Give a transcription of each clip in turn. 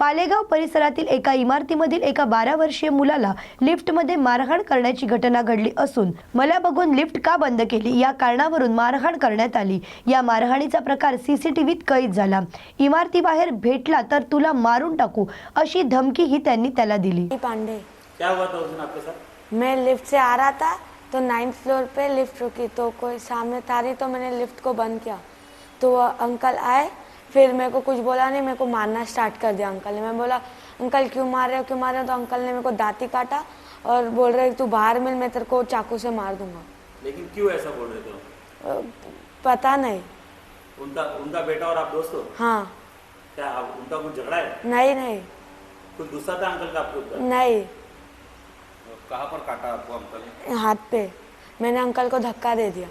पालेगाव परिसरातील एका इमारतीमधील एका बारा वर्षीय मुलाला लिफ्टमध्ये मारहाण करण्याची घटना घडली असून मला बघून लिफ्ट का बंद केली? या कारणावरून मारहाण करण्यात आली. या मारहाणीचा प्रकार सीसीटीव्हीत कैद झाला. इमारतीबाहेर भेटला तर तुला मारून टाकू अशी धमकीही त्यांनी त्याला दिली. पांडे. क्या हुआ था उस दिन आपके साथ? मैं लिफ्ट से आ रहा था तो नाइन्थ फ्लोर पे लिफ्ट रुकी तो कोई सामने रही तो मैंने लिफ्ट को बंद किया। तो अंकल आए फिर मेरे को कुछ बोला नहीं मेरे को मारना स्टार्ट कर दिया अंकल ने। मैं बोला अंकल क्यों मार रहे हो क्यों मार रहे हो? तो अंकल ने मेरे को दाती काटा और बोल रहे तू बाहर मिल मैं तेरे को चाकू से मार दूँगा। लेकिन क्यों ऐसा बोल रहे थे पता नहीं। उनका उनका बेटा और आप दोस्त हो? हाँ। क्या आप, उनका कुछ झगड़ा है? नहीं नहीं। कुछ गुस्सा था अंकल का आपके ऊपर? नहीं। कहाँ पर काटा आपको अंकल ने? हाथ पे। मैंने अंकल को धक्का दे दिया।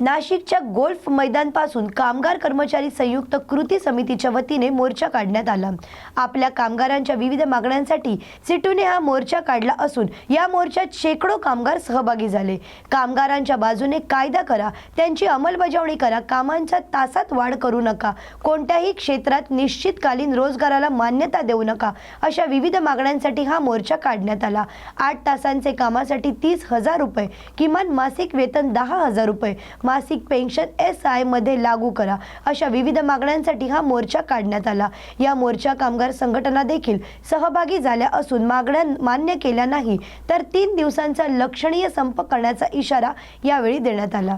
नाशिकच्या गोल्फ मैदानपासून कामगार कर्मचारी संयुक्त कृती समितीच्या वतीने मोर्चा काढण्यात आला. आपल्या कामगारांच्या विविध मागण्यांसाठी सिटूने हा मोर्चा काढला असून या मोर्चात शेकडो कामगार सहभागी झाले. कामगारांच्या बाजूने कायदा करा त्यांची अंमलबजावणी करा कामांच्या तासात वाढ करू नका कोणत्याही क्षेत्रात निश्चितकालीन रोजगाराला मान्यता देऊ नका अशा विविध मागण्यांसाठी हा मोर्चा काढण्यात आला. आठ तासांचे कामासाठी तीस हजार रुपये किमान मासिक वेतन दहा हजार रुपये मासिक पेन्शन एस आयमध्ये लागू करा. अशा विविध मागण्यांसाठी हा मोर्चा काढण्यात आला. या मोर्चा कामगार संघटना देखील सहभागी झाल्या असून मागण्या मान्य केल्या नाही तर तीन दिवसांचा लक्षणीय संप करण्याचा इशारा यावेळी देण्यात आला.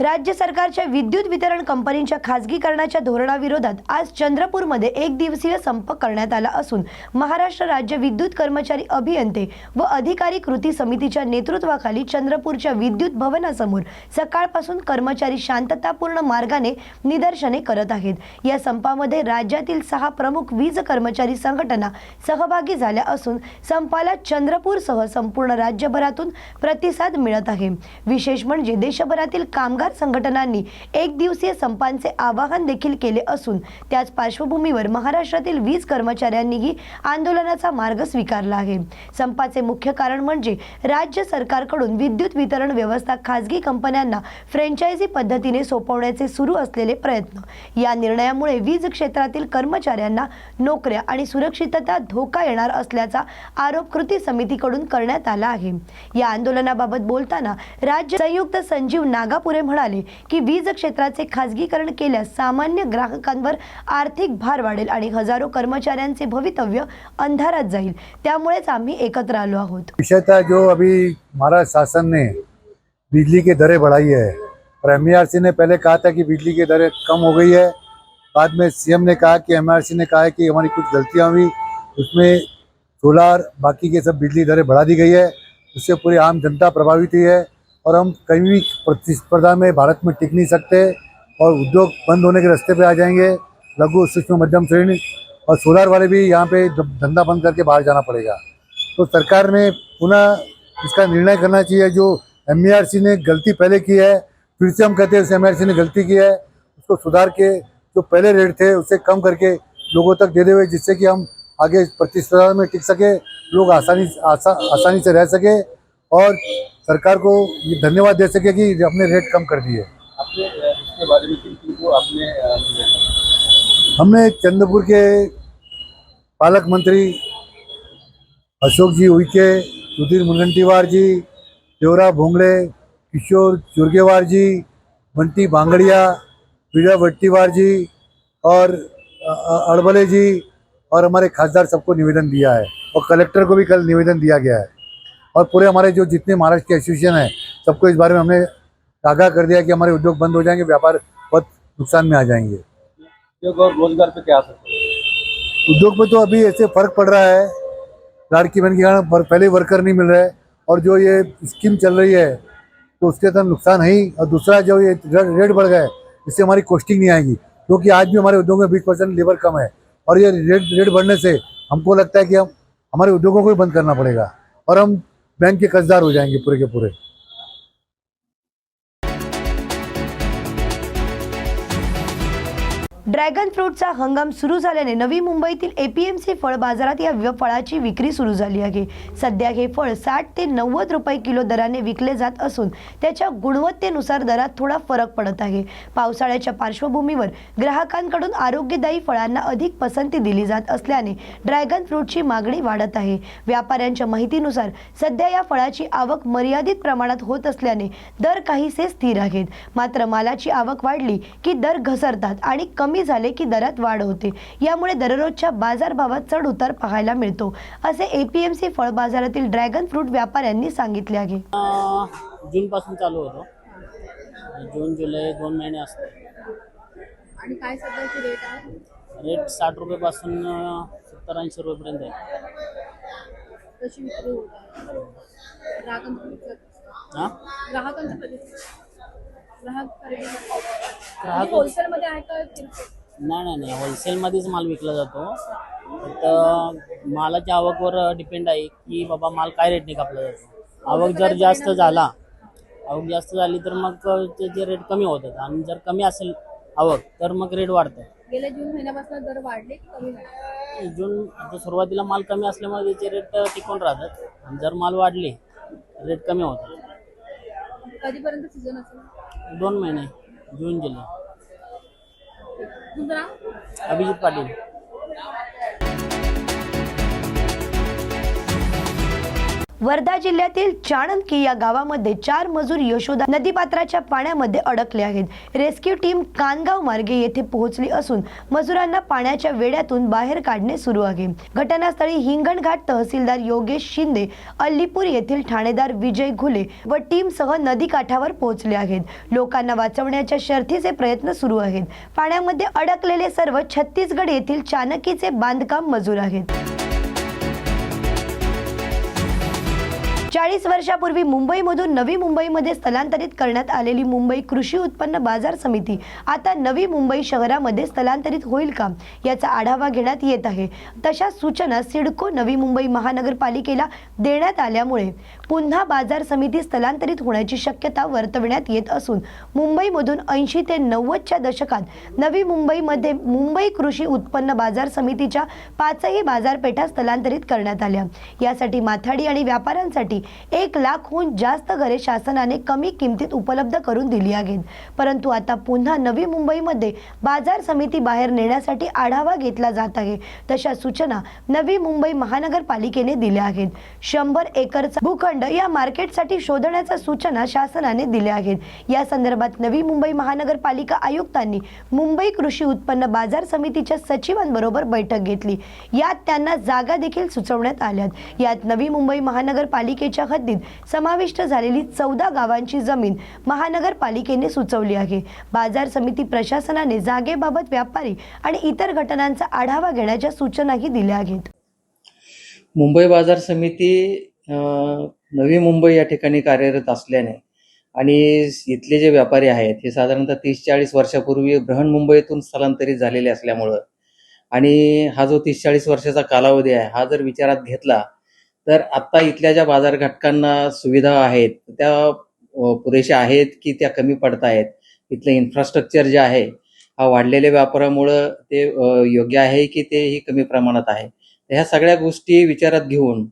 राज्य सरकारच्या विद्युत वितरण कंपनीच्या खासगीकरणाच्या धोरणाविरोधात आज चंद्रपूरमध्ये एक दिवसीय संप करण्यात आला असून महाराष्ट्र राज्य विद्युत कर्मचारी अभियंते व अधिकारी कृती समितीच्या नेतृत्वाखाली चंद्रपूरच्या विद्युत भवनासमोर सकाळपासून कर्मचारी शांततापूर्ण मार्गाने निदर्शने करत आहेत. या संपामध्ये राज्यातील सहा प्रमुख वीज कर्मचारी संघटना सहभागी झाल्या असून संपाला चंद्रपूरसह संपूर्ण राज्यभरातून प्रतिसाद मिळत आहे. विशेष म्हणजे देशभरातील कामगार संघटनांनी एक दिवसीय संपांचे आवाहन देखील केले असून त्याच पार्श्वभूमीवर महाराष्ट्रातील वीज कर्मचाऱ्यांनीही आंदोलनाचा मार्ग स्वीकारला आहे. संपाचे मुख्य कारण म्हणजे राज्य सरकारकडून विद्युत वितरण व्यवस्था खासगी कंपन्यांना फ्रँचायझी पद्धतीने सोपवण्याचे सुरू असलेले प्रयत्न. या निर्णयामुळे वीज क्षेत्रातील कर्मचाऱ्यांना नोकऱ्या आणि सुरक्षितता धोका येणार असल्याचा आरोप कृती समितीकडून करण्यात आला आहे. या आंदोलनाबाबत बोलताना राज्य संयुक्त संजीव नागापुरे म्हणून म्हणाले की वीज क्षेत्राचे खासगीकरण केल्यास सामान्य ग्राहकांवर आर्थिक भार वाढेल आणि हजारो कर्मचाऱ्यांचे भवितव्य अंधारात जाईल. त्यामुळेच आम्ही एकत्र आलो आहोत. विषय जो अभी महाराष्ट्र शासन ने बिजली की दरें बढ़ाई है और एम ने पहले कहा था कि बिजली की दरें कम हो गई है। बाद में सीएम ने कहा कि एम ने कहा है कि हमारी कुछ गलतियां हुई। उसमें सोलार बाकी के सब बिजली दरें बढ़ा दी गई है। उससे पूरी आम जनता प्रभावित हुई है। और हम कहीं भी प्रतिस्पर्धा में भारत में टिक नहीं सकते और उद्योग बंद होने के रास्ते पे आ जाएँगे। लघु सूक्ष्म मध्यम श्रेणी और सोलार वाले भी यहाँ पे धंधा बंद करके बाहर जाना पड़ेगा। तो सरकार ने पुनः इसका निर्णय करना चाहिए। जो एम ने गलती पहले की है फिर से हम कहते हैं उस एम ने गलती की है उसको सुधार के जो पहले रेट थे उससे कम करके लोगों तक दे दे हुए जिससे कि हम आगे प्रतिस्पर्धा में टिक सके लोग आसानी आसा, आसानी से रह सके और सरकार को ये धन्यवाद दे सके कि अपने रेट कम कर दिए। हमने चंद्रपुर के पालक मंत्री अशोक जी उइके सुधीर मुनगंटीवार जी देवरा भोंगड़े किशोर चुरगेवार जी बंटी भांगड़िया विजय भट्टीवार जी और अड़बले जी और हमारे खासदार सबको निवेदन दिया है और कलेक्टर को भी कल निवेदन दिया गया है। और पूरे हमारे जो जितने महाराष्ट्र के एसोसिएशन हैं सबको इस बारे में हमने आगाह कर दिया कि हमारे उद्योग बंद हो जाएँगे व्यापार बहुत नुकसान में आ जाएँगे उद्योग और रोज़गार पे क्या असर? उद्योग में तो अभी ऐसे फ़र्क पड़ रहा है लड़की बहन के कारण पहले वर्कर नहीं मिल रहे और जो ये स्कीम चल रही है तो उसके तो नुकसान है ही और दूसरा जो ये रेट बढ़ गए इससे हमारी कॉस्टिंग नहीं आएगी क्योंकि आज भी हमारे उद्योग में बीस परसेंट लेबर कम है और ये रेट रेट बढ़ने से हमको लगता है कि हम हमारे उद्योगों को ही बंद करना पड़ेगा और हम बैंक के कर्जदार हो जाएंगे पूरे के पूरे ड्रॅगन फ्रूटचा हंगाम सुरू झाल्याने नवी मुंबईतील एपीएमसी फळ बाजारात या फळाची विक्री सुरू झाली आहे. सध्या हे फळ साठ ते नव्वद रुपये किलो दराने विकले जात असून त्याच्या गुणवत्तेनुसार दरात थोडा फरक पडत आहे. पावसाळ्याच्या पार्श्वभूमीवर ग्राहकांकडून आरोग्यदायी फळांना अधिक पसंती दिली जात असल्याने ड्रॅगन फ्रूटची मागणी वाढत आहे. व्यापाऱ्यांच्या माहितीनुसार सध्या या फळाची आवक मर्यादित प्रमाणात होत असल्याने दर काहीसे स्थिर आहेत. मात्र मालाची आवक वाढली की दर घसरतात आणि कमी झाले की दरात वाढ होते. यामुळे दररोजच्या बाजारभावात चढ उतार पाहायला मिळतो असे एपीएमसी फळ बाजारातील ड्रॅगन फ्रूट व्यापाऱ्यांनी सांगितले आहे. जूनपासून चालू होतो. जून जुलै दोन महिने असतो आणि काय सध्याची रेट आहे रेट साठ रुपयेपासून सत्तर ऐंशी रुपयेपर्यंत आहे. कशी विक्री ग्राहकांचा ग्राहकांचा ग्राहक खरेदी आहे का किरकोळ? नाही नाही नाही. होलसेलमध्येच माल विकला जातो. फक्त मालाच्या आवकवर डिपेंड आहे की बाबा माल काय रेटने कापला जातो. आवक जर जास्त झाला आवक जास्त झाली तर मग त्याचे रेट कमी होतात आणि जर कमी असेल आवक तर मग रेट वाढतं. गेल्या जून महिन्यापासून दर वाढले की कमी झाले? जून आता सुरुवातीला माल कमी असल्यामुळे त्याचे रेट टिकून राहतात. आणि जर माल वाढले रेट कमी होतात. कधीपर्यंत सीझन असेल? दोन महिने. जून जुलै तुमचं नाव अभिजित पाटील. वर्धा जिल्ह्यातील चाणंदकी या गावामध्ये चार मजूर यशोदा नदीपात्राच्या पाण्यामध्ये अडकले आहेत. रेस्क्यू टीम कानगाव मार्गे येथे पोहोचली असून मजुरांना पाण्याच्या वेड्यातून बाहेर काढणे सुरू आहे. घटनास्थळी हिंगणघाट तहसीलदार योगेश शिंदे अल्लीपूर येथील ठाणेदार विजय घुले व टीमसह नदीकाठावर पोहोचले आहेत. लोकांना वाचवण्याच्या शर्थीचे प्रयत्न सुरू आहेत. पाण्यामध्ये अडकलेले सर्व छत्तीसगड येथील चाणकीचे बांधकाम मजूर आहेत. चाळीस वर्षापूर्वी मुंबईमधून नवी मुंबईमध्ये स्थलांतरित करण्यात आलेली मुंबई कृषी उत्पन्न बाजार समिती आता नवी मुंबई शहरामध्ये स्थलांतरित होईल का याचा आढावा घेण्यात येत आहे. तशा सूचना सिडको नवी मुंबई महानगरपालिकेला देण्यात आल्यामुळे पुन्हा बाजार समिती स्थलांतरित होण्याची शक्यता वर्तविण्यात येत असून मुंबईमधून ऐंशी ते नव्वदच्या दशकात नवी मुंबईमध्ये मुंबई कृषी उत्पन्न बाजार समितीच्या पाचही बाजारपेठा स्थलांतरित करण्यात आल्या. यासाठी माथाडी आणि व्यापाऱ्यांसाठी एक लाखहून जास्त घरे शासनाने कमी किमतीत उपलब्ध करून दिली आहेत. परंतु आता पुन्हा नवी मुंबईमध्ये बाजार समिती बाहेर नेण्यासाठी आढावा घेतला जात आहे. तशा सूचना नवी मुंबई महानगरपालिकेने दिल्या आहेत. शंभर एकरचा भूखंड या मार्केटसाठी शोधण्याच्या सूचना शासनाने दिल्या आहेत. या संदर्भात नवी मुंबई महानगरपालिका आयुक्तांनी मुंबई कृषी उत्पन्न बाजार समितीच्या सचिवांबरोबर बैठक घेतली. यात त्यांना जागा देखील सुचवण्यात आल्यात यात नवी मुंबई महानगरपालिकेच्या हद्दीत समाविष्ट झालेली चौदा गावांची जमीन महानगरपालिकेने सुचवली आहे. बाजार समिती प्रशासनाने जागेबाबत व्यापारी आणि इतर घटनांचा आढावा घेण्याच्या सूचनाही दिल्या आहेत. मुंबई बाजार समिती नवी मुंबई या ठिकाणी कार्यरत असल्याने आणि इथले जे व्यापारी आहेत हे साधारणतः तीस चाळीस वर्षापूर्वी बृहन्मुंबईतून स्थलांतरित झालेले असल्यामुळं आणि हा जो तीस चाळीस वर्षाचा कालावधी आहे हा जर विचारात घेतला तर आत्ता इथल्या ज्या बाजार घटकांना सुविधा आहेत त्या पुरेशा आहेत की त्या कमी पडत आहेत इथलं इन्फ्रास्ट्रक्चर जे आहे हा वाढलेल्या व्यापारामुळं ते योग्य आहे की तेही कमी प्रमाणात आहे? ह्या सगळ्या गोष्टी विचारात घेऊन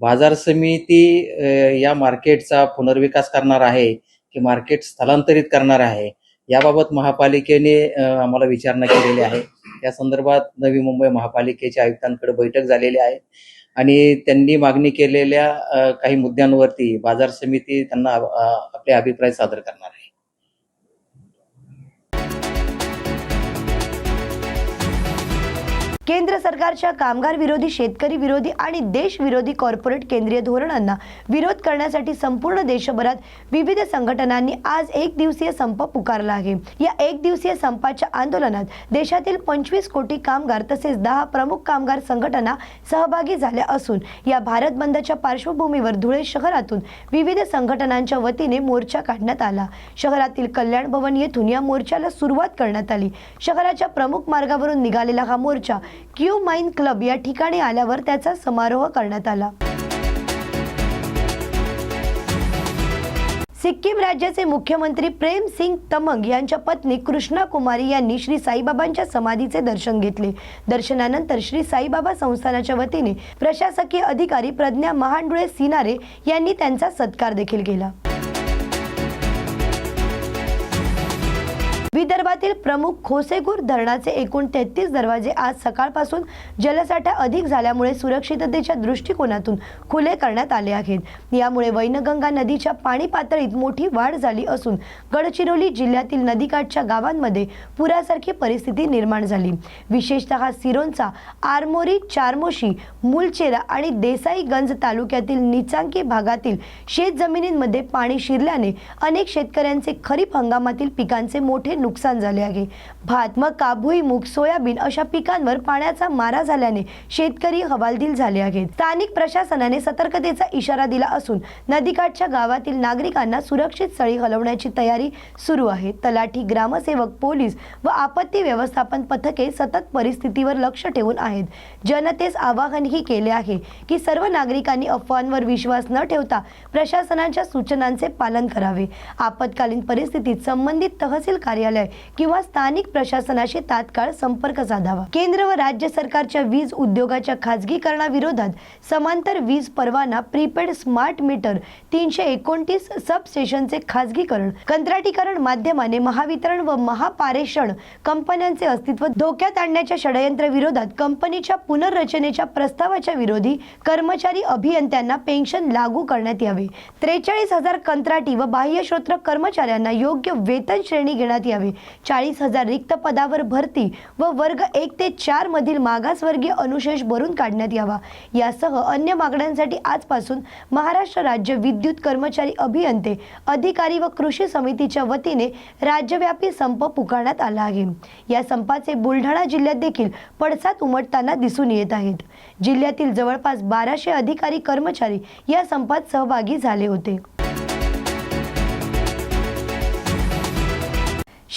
बाजार समिती या मार्केटचा पुनर्विकास करणार आहे की मार्केट स्थलांतरित करणार आहे याबाबत महापालिकेने आम्हाला विचारणा केलेली आहे. या संदर्भात नवी मुंबई महापालिकेच्या आयुक्तांकडे बैठक झालेली आहे आणि त्यांनी मागणी केलेल्या काही मुद्द्यांवरती बाजार समिती त्यांना आपले अभिप्राय सादर करणार आहे. केंद्र सरकारच्या कामगार विरोधी शेतकरी विरोधी आणि देशविरोधी कॉर्पोरेट केंद्रीय धोरणांना विरोध करण्यासाठी संपूर्ण देशभरात विविध संघटनांनी आज एक दिवसीय संप पुकारला आहे. या एक दिवसीय संपाच्या आंदोलनात देशातील पंचवीस कोटी कामगार तसेच दहा प्रमुख कामगार संघटना सहभागी झाल्या असून या भारत बंदच्या पार्श्वभूमीवर धुळे शहरातून विविध संघटनांच्या वतीने मोर्चा काढण्यात आला. शहरातील कल्याण भवन येथून या मोर्चाला सुरुवात करण्यात आली. शहराच्या प्रमुख मार्गावरून निघालेला हा मोर्चा क्यू माइन क्लब या ठिकाणी आल्यावर त्याचा समारोह करण्यात आला. सिक्कीम राज्याचे मुख्यमंत्री प्रेम सिंग तमंग यांच्या पत्नी कृष्णा कुमारी यांनी श्री साईबाबांच्या समाधीचे दर्शन घेतले. दर्शनानंतर श्री साईबाबा संस्थानाच्या वतीने प्रशासकीय अधिकारी प्रज्ञा महांडुळे सिनारे यांनी त्यांचा सत्कार देखील केला. विदर्भातील प्रमुख खोसेगूर धरणाचे एकूण तेहतीस दरवाजे आज सकाळपासून जलसाठा अधिक झाल्यामुळे सुरक्षिततेच्या दृष्टिकोनातून खुले करण्यात आले आहेत. यामुळे वैनगंगा नदीच्या पाणी पातळीत मोठी वाढ झाली असून गडचिरोली जिल्ह्यातील नदीकाठच्या गावांमध्ये पुरासारखी परिस्थिती निर्माण झाली. विशेषतः सिरोंचा आरमोरी चारमोशी मुलचेरा आणि देसाईगंज तालुक्यातील निचांकी भागातील शेत जमिनींमध्ये पाणी शिरल्याने अनेक शेतकऱ्यांचे खरीप हंगामातील पिकांचे मोठे नुकसान नुकसान झाले आहे. भात मका मूग सोयाबीन अशा पिकांवर पाण्याचा मारा झाल्याने शेतकरी हवालदिल झाले आहेत. स्थानिक प्रशासनाने सतर्कतेचा इशारा दिला असून नदीकाठच्या गावातील नागरिकांना सुरक्षित स्थळी हलवण्याची तयारी सुरू आहे. तलाठी ग्रामसेवक पोलीस व आपत्ती व्यवस्थापन पथके सतत परिस्थितीवर लक्ष ठेवून आहेत. जनतेस आवाहनही केले आहे की सर्व नागरिकांनी अफवांवर विश्वास न ठेवता प्रशासनाच्या सूचनांचे पालन करावे. आपत्कालीन परिस्थितीत संबंधित तहसील कार्यालय किंवा स्थानिक प्रशासनाशी तात्काळ संपर्क साधावा. केंद्र व राज्य सरकारच्या वीज उद्योगाच्या खाजगीकरणाविरोधात समांतर वीज परवाना प्रीपेड स्मार्ट मीटर तीनशे एकोणतीस सबस्टेशनचे खाजगीकरण कंत्राटीकरण माध्यमाने महावितरण व महापारेषण कंपन्यांचे अस्तित्व धोक्यात आणण्याच्या षडयंत्र विरोधात कंपनीच्या पुनर्रचनेच्या प्रस्तावाच्या विरोधी कर्मचारी अभियंत्यांना पेन्शन लागू करण्यात यावे. त्रेचाळीस हजार कंत्राटी व बाह्यश्रोत्र कर्मचाऱ्यांना योग्य वेतन श्रेणी घेण्यात यावे. चाळीस हजार रिक्त पदावर भरती व वर्ग एक ते चार मधील मागासवर्गीय अनुशेष भरून काढण्यात यावा. यासह अन्य मागण्यांसाठी आजपासून महाराष्ट्र राज्य विद्युत कर्मचारी अभियंते अधिकारी व कृषी समितीच्या वतीने राज्यव्यापी संप पुकारण्यात आला आहे. या संपाचे बुलढाणा जिल्ह्यात देखील पडसाद उमटताना दिसून येत आहेत. जिल्ह्यातील जवळपास बाराशे अधिकारी कर्मचारी या संपात सहभागी झाले होते.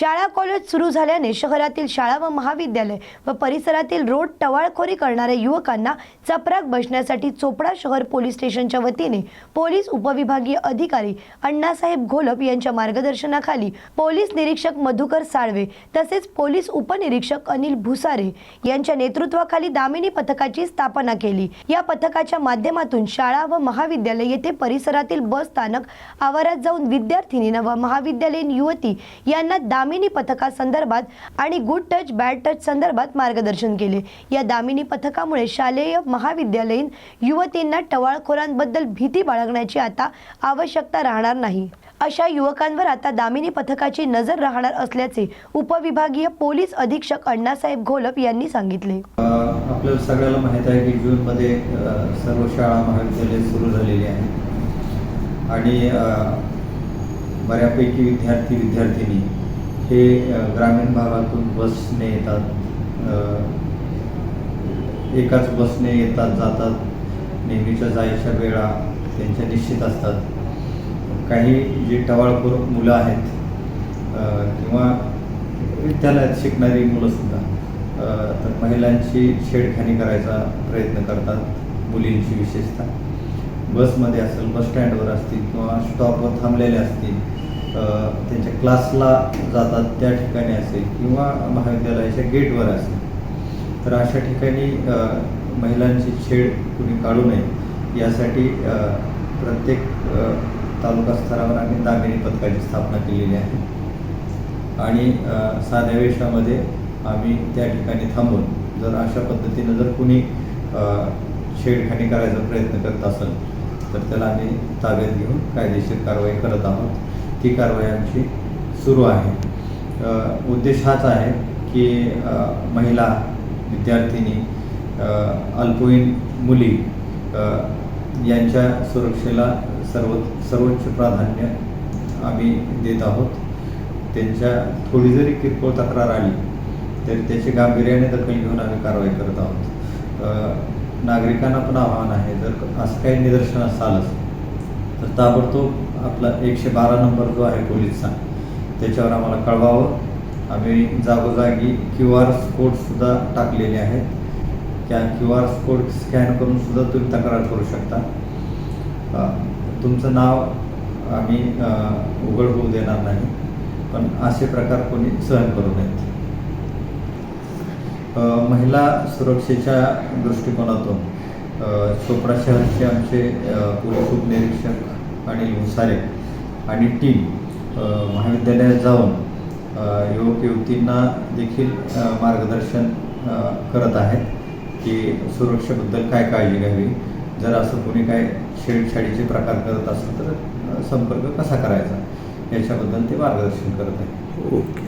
शाळा कॉलेज सुरू झाल्याने शहरातील शाळा व महाविद्यालय व परिसरातील रोड टवाळखोरी करणाऱ्या युवकांना चपराक बसण्यासाठी चोपडा शहर पोलीस स्टेशनच्या वतीने पोलीस उपविभागीय अधिकारी अण्णासाहेब घोलप यांच्या मार्गदर्शनाखाली पोलीस निरीक्षक मधुकर साळवे तसेच पोलीस उपनिरीक्षक अनिल भुसारे यांच्या नेतृत्वाखाली दामिनी पथकाची स्थापना केली. या पथकाच्या माध्यमातून शाळा व महाविद्यालय येथे परिसरातील बस स्थानक आवारात जाऊन विद्यार्थिनींना व महाविद्यालयीन युवती यांना दामिनी दामिनी पथकासंदर्भात आणि गुड टच बॅड टच संदर्भात मार्गदर्शन केले. या दामिनी पथकामुळे शालेय महाविद्यालयीन युवतींना टवाळखोरांबद्दल भीती बाळगण्याची आता आवश्यकता राहणार नाही. अशा युवकांवर आता दामिनी पथकाची नजर राहणार असल्याचे उपविभागीय पोलीस अधीक्षक अण्णासाहेब घोलप यांनी सांगितले. आपल्याला सगळ्याला माहीत आहे की जूनमध्ये सर्व शाळा महाविद्यालय सुरू झालेली आहे आणि बऱ्यापैकी विद्यार्थी विद्यार्थिनी हे ग्रामीण भागातून बसने येतात. एकाच बसने येतात जातात. नेहमीच्या जायच्या वेळा त्यांच्या निश्चित असतात. काही जी टवाळखोर मुलं आहेत किंवा विद्यालयात शिकणारी मुलंसुद्धा तर महिलांची छेडखानी करायचा प्रयत्न करतात मुलींची विशेषतः. बसमध्ये असेल बस स्टँडवर असतील किंवा स्टॉपवर थांबलेले असतील त्यांच्या क्लासला जातात त्या ठिकाणी असेल किंवा महाविद्यालयाच्या गेटवर असेल तर अशा ठिकाणी महिलांची छेड कुणी काढू नये. यासाठी प्रत्येक तालुका स्तरावर आम्ही दामिनी पथकाची स्थापना केलेली आहे. आणि साध्या वेशामध्ये आम्ही त्या ठिकाणी थांबून जर अशा पद्धतीनं जर कुणी छेडखानी करायचा प्रयत्न करत असेल तर त्याला आम्ही ताब्यात घेऊन कायदेशीर कारवाई करत आहोत. ती कारवाई आमची सुरू आहे. उद्देश हाच आहे की महिला विद्यार्थिनी अल्पवयीन मुली यांच्या सुरक्षेला सर्व सर्वोच्च प्राधान्य आम्ही देत आहोत. त्यांच्या थोडी जरी किरकोळ तक्रार आली तरी त्याची गांभीर्याने दखल घेऊन आम्ही कारवाई करत आहोत. नागरिकांना पण आव्हान आहे जर असं काही निदर्शनास आलंच तर ताबडतोब आपला एकशे बारा नंबर जो आहे पोलीसचा त्याच्यावर आम्हाला कळवावं. आम्ही जागोजागी क्यू आर कोडसुद्धा टाकलेले आहेत. त्या क्यू आर कोड स्कॅन करून सुद्धा तुम्ही तक्रार करू शकता. तुमचं नाव आम्ही उघड होऊ देणार नाही पण असे प्रकार कोणी सहन करू नयेत. महिला सुरक्षेच्या दृष्टिकोनातून चोपडा शहरचे आमचे पोलीस उपनिरीक्षक आणि मुसारे आणि टीम महाविद्यालयात जाऊन युवक युवतींना देखील मार्गदर्शन करत आहेत की सुरक्षेबद्दल काय काळजी घ्यावी? जर असं कोणी काय छेडछाडीचे प्रकार करत असेल तर संपर्क कसा करायचा? याच्याबद्दल ते मार्गदर्शन करत आहेत. ओके.